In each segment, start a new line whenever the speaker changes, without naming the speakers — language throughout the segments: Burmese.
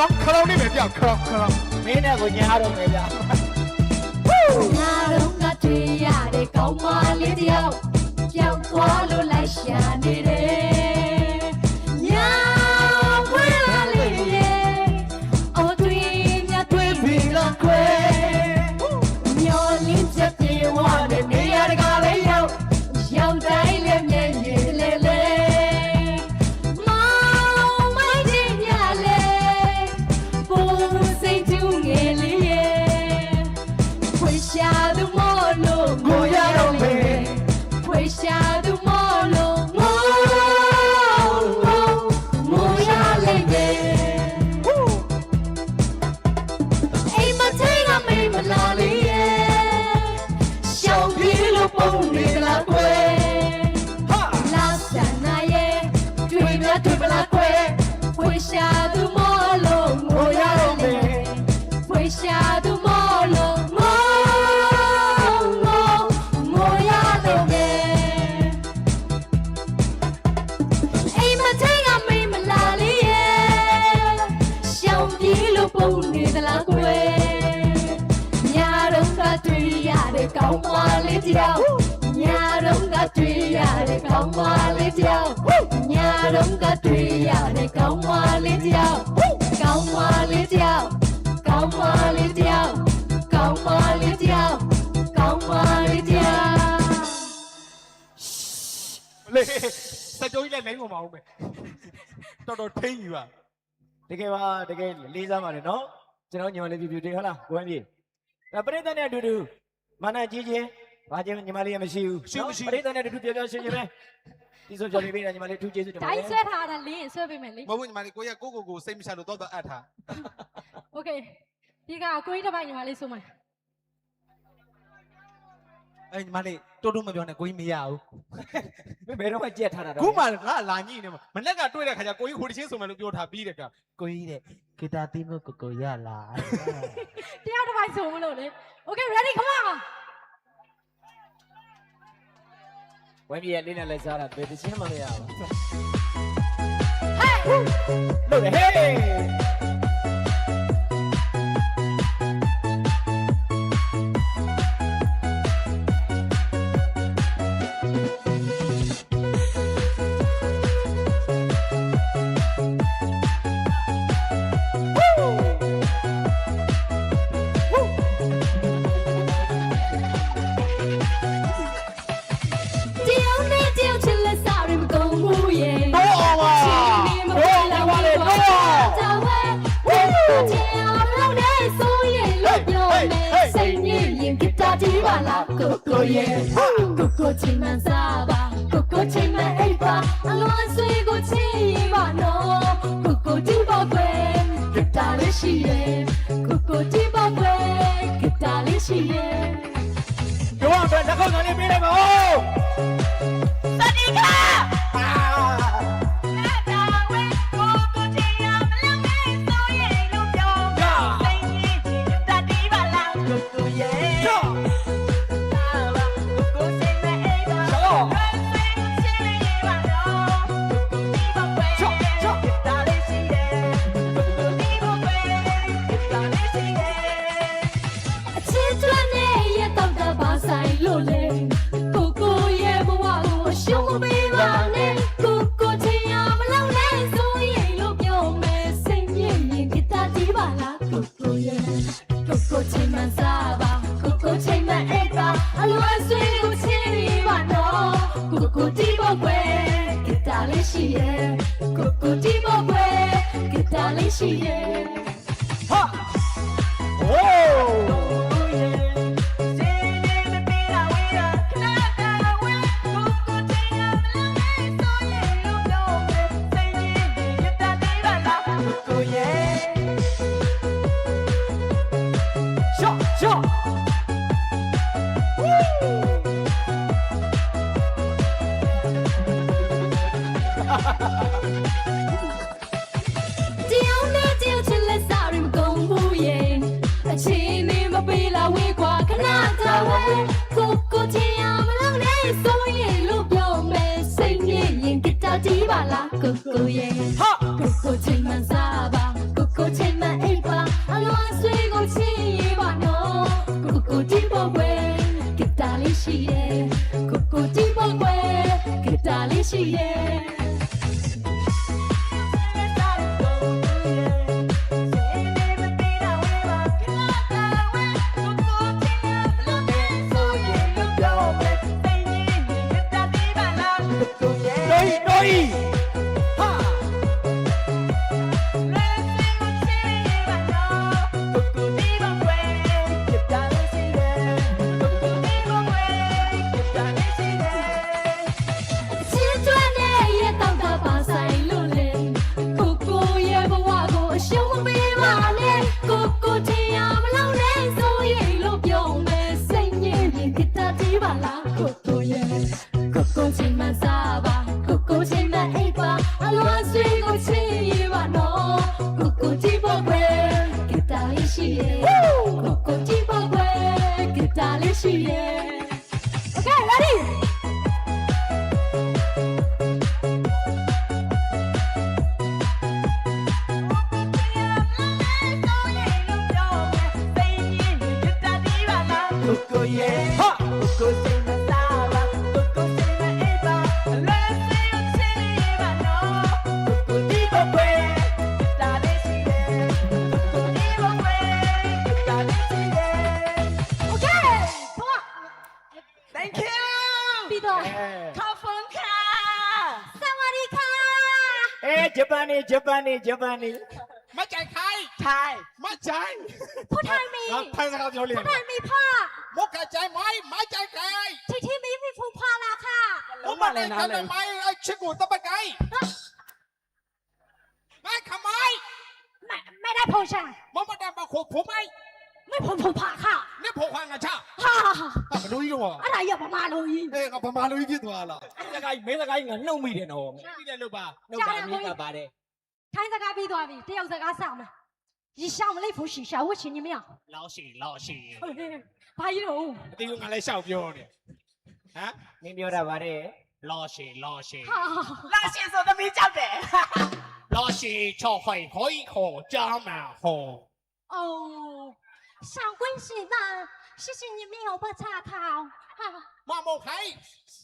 လောင်း
ခလောင်းနေမယ်ပြောက်ခလောင်းခလောင်း
မင်းနဲ့ကိုညားတော့မယ်ဗျာ
ငါတော့ငါတွေ့ရတဲ့ကောင်းမလေးတယောက်ပြောင်းသွားလို့လိုက်ရှာနေတယ် ညာတော့ကတွေ့ရတဲ့ကောင်းမလေးတယောက်ကောင်းမလေးတယောက်ကောင်းမလေးတယောက်ကောင်းမလေးတယောက်ကောင်းမလေးတယောက်လေ
စကြိုးကြီးလည်းလိမ့်ကုန်ပါဦးမယ်တော်တော်ထိမ့်ယူပါ
တကယ်ပါတကယ်လေးစားပါတယ်နော်ကျွန်တော်ညီမလေးပြပြတင်ဟုတ်လားကိုဝမ်းပြေဒါပရိသတ်နဲ့အတူတူမာနကြီးချင်းဘာချင်းညီမလေးရမရှိဘူးပရိသတ်နဲ့အတူတူပြောပြောရှင်းရှင်းပဲ ဒီဆိုကြော်ပြီးပေးနေညီမလေးအထူးကျေးဇူးတင်ပါတ
တ
ယ်ိုင်း
ဆွဲထားတာလင်းဆွဲပေးမယ်လေ
မဟုတ်ဘူးညီမလေးကိုရကိုကိုကိုစိတ်မချလို့တော့တော့အပ်ထား
Okay ဒီကကိုကြီးတစ်ပိုက်ညီမလေးဆိုမယ်
အဲ့ညီမလေးတိုးတိုးမပြောနဲ့ကိုကြီးမရဘူး
ဘယ်တော့မှကြက်ထားတာတော့
ခုမှငါလာညိနေမှာမနေ့ကတွေ့တဲ့ခါကျကိုကြီးဟိုတစ်ချင်းဆိုမယ်လို့ပြောထားပြီးတဲ့ကကိုကြီးတဲ့ဂီတာတီးမှုကိုကိုရလာ
တယောက်တစ်ပိုက်ဆိုမလို့လေ Okay ready come on
ဝမ်းပြေလေးနဲ့လည်းစားတာဘယ်တစ်ချင်းမှမရဘူး
hey
လို့လေဟေး
ကိုကိုရဲ့ကိုကိုချင်မှန်းစားပါကိုကိုချင်မှန်းအိပ်ပါအလွန်ဆွေးကိုချင်ပါနော်ကိုကိုတီးပါကွယ်ဂီတာလေးရှိရဲ့ကိုကိုတီးပါကွယ်ဂီတာလေးရှိရဲ့
ကျော ကို
တီးဖို့ကွယ်ဂီတာလေးရှိရဲ့ကိုကိုတီး ကို
ကိုရဲ့ဟာ
ကိုကိုချင်းမစားပါကိုကိုချင်းမအိပ်ပါအလွန်ဆွေးကိုချင်းရပါနော်ကိုကိုတီးဖို့ကွယ်ဂီတာလေးရှိရဲ့ကိုကိုတီးဖို့ကွယ်ဂီတာလေးရှိရဲ့ လေး Japani Japani Japani ไม่ใช่ใคร ชายไม่ใช่ผู้ไทยมีครับทยานนะครับที่เราเรียนผู้ไทยมีพ่อมุกกระจา
ยไหมไม่ใจใค
รที่
ที่มี
มีฟู
พ่อละค่ะ
มุกมา
เลยนะเลยไหมไอ้
ชิกูตะ
ไป
ไก
ลไม่ขมา
ยไม่ไม่ได้
ผู้ชายมุกมา
แดำมาขู่ผมไหมไม่
ผมผมผ่าค่ะนี่ผมค
วางอะ
ช่าพ่อา
ဘလူကြီးတော့
အဲ့ဒါကြီးကဗမာလူကြီး
အေးငါဗမာလူကြီးဖြစ်သွားလား
စကားကြီးမင်းစကားကြီးငါနှုတ်မိတယ်နော်မင်း
ပြီးတယ်လို့ပါ
နှုတ်ပါမင်းကပါတယ်
ထိုင်းစကားပြီးသွားပြီတယောက်စကားဆောင်မယ်
你下午那副学校我请你们呀？
老师，老师。八一楼。
这个我来笑标
的。
啊？你标的吧的？老师，老师。老师说
的没讲的。老师就会可以和家门和。
哦，上关系吧。谢谢你没有不插套哈
မမခိုင်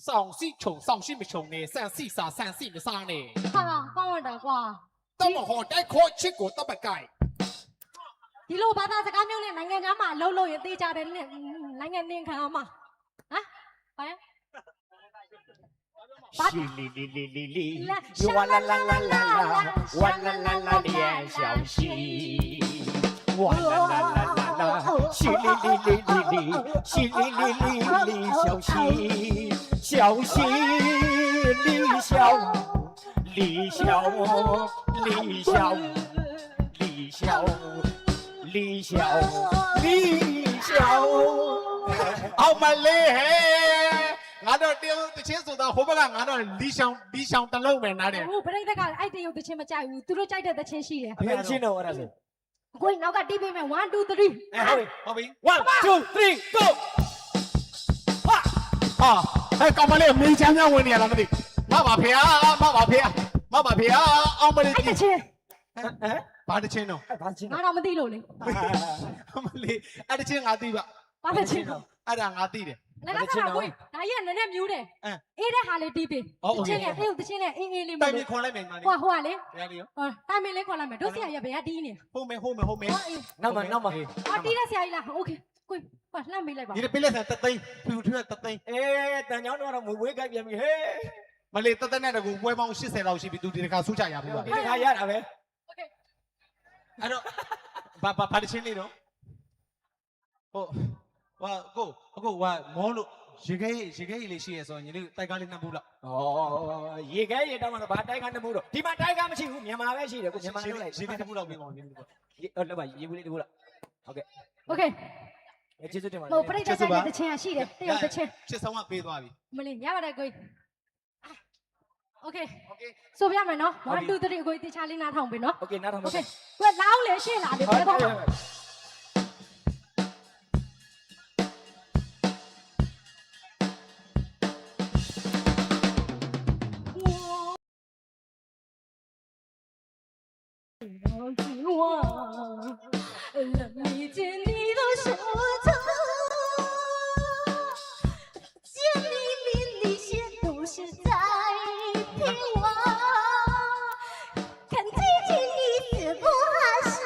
ဆောင်စီချုံဆောင်ရှိမချုံနေဆန်စီစာဆန်စီမစားနေ
哈帮我的话
တမဟောတိုက်ခေါ်ချစ်ကိုတပတ်ကိုင်း
ဒီလိုဘာသာစကားမျိုးနဲ့နိုင်ငံသားမှာလှုပ်လို့ရင်တေးကြတယ်နဲ့နိုင်ငံနင်းခံအောင်မဟမ်ဘာလဲ
ရှိလီလီလီလီလီယဝလာလာလာလာလာဝလာလာလာလျက်ရှောင်းရှိ ဝလာလာလာလာလာရှိလီလီလီလီလီရှိလီလီလီလီရှောင်းရှိရှောင်းရှိလီရှောင်းလီရှောင်းလီရှောင်းလီရှောင်းလီရှောင်းလီရှောင်း
အောင်မလေးဟဲ့ငါတို့တင်းတချင်းဆိုတာဟိုဘက်ကငါတို့လီရှောင်းလီရှောင်းတလုံးပဲနားတယ်
ဟိုပြိတက်ကအဲ့တရုပ်တချင်းမကြိုက်ဘူးသူတို့ကြိုက်တဲ့တချင်းရှိတယ်
ဘယ်ချင်းတော့အဲ့ဒါဆို
ကိုနောက်ကတီးပေးမယ်1 2 3
အဲဟုတ်ပြီ
ဟုတ်ပြီ
1 2 3 go ဟာ
ဟာဟဲ့ကောင်မလေးမေးချမ်းချမ်းဝင်နေရလားမသိမပါဖေဟာမပါဖေဟာမပါဖေဟာအောင်မလေး
အဲ့တ
ကြီး
ချင်း
ဟမ်
ဘာတချင်းတော့
အဲ့ဘာချင်း
ငါတော့မသိလို့လေ
အမလေးအဲ့တချင်းငါသိပါ
ဘာတချင်းတော့
အဲ့ဒါငါသိတယ်
လည်းကစားကိုဒါကြီးကနည်းနည်းမြူးတယ်
အဲ
အေးတဲ့ဟာလေးတီးပေး
ဟုတ်ဟုတ်
တချင်းနဲ့အေးတချင်းနဲ့အေးအေးလေး
တို
မ
င်မ
လို့
ခေါ်လိုက်မယ်မလေး
ဟိုဟိုကလေ
ရလေရော
ဟောတိုင်မင်းလေးခေါ်လိုက်မယ်တို့ဆရာကြီးဘယ်ကတီးနေ
ဟုတ်မယ်ဟုတ်မယ်ဟုတ်မယ်
ဟောအေး
နောက်မှနောက်မှ
ဟောတီးတဲ့ဆရာကြီးလားโอเค ကိုပါလှမ်းမေးလိုက်ပါ
ဒီပေးလက်ဆန်တသိန်းဖြူထွေးတသိန်း
အေးတန်ချောင်းတော့မွေဝေးကြိုက်ပြန်ပြီဟေး
မလေးတသိန်းနဲ့တကူပွဲပေါင်း80လောက်ရှိပြီသူဒီတခါဆူချရပြီပါ
ဒီတစ်ခါရတာပဲ
โอเค
အဲ့တော့ဘာဘာဘာတချင်းလေးတော့ဟို ဟာကိုအခုဟာမောလို့ရေခဲရေခဲလေးရှိရဆိုရင်ညီလေးတိုက်ကားလေးနှစ်ဘူးလောက်
ဩရေခဲရေတောင်းတော့ဘာတိုက်ခါနှစ်ဘူးတော့ဒီမှာတိုက်ခါမရှိဘူးမြန်မာပဲရှိတယ်ကိုမြန်မာလုံးလိုက်
ရေခဲနှစ်ဘူးလောက်ပြီးပါဦးညီလေး
ဟုတ်လောက်ပါရေဘူးလေးတဘူးလားဟုတ်ကဲ့
โอเค
ကျေးဇူးတင်ပါ
ဟိုပြိတ္တတဲ့တခြင်းရှိတယ်တယောက်တခြင်း
ချစ်ဆောင်ကပေးသွားပြီ
မလေးရပါတယ်ကိုโอเค
โอเค
ဆိုပြမယ်နော်1 2 3ကိုတေချာလေးနားထောင်ပြီနော်
โอเคနားထောင်
โอ
ပါ
เคကိုလောင်းလေရှင်းလာလေဘယ်တော့ 只要是能理解你的什么错甜蜜蜜你是不是在骗我看
今天
你怎么说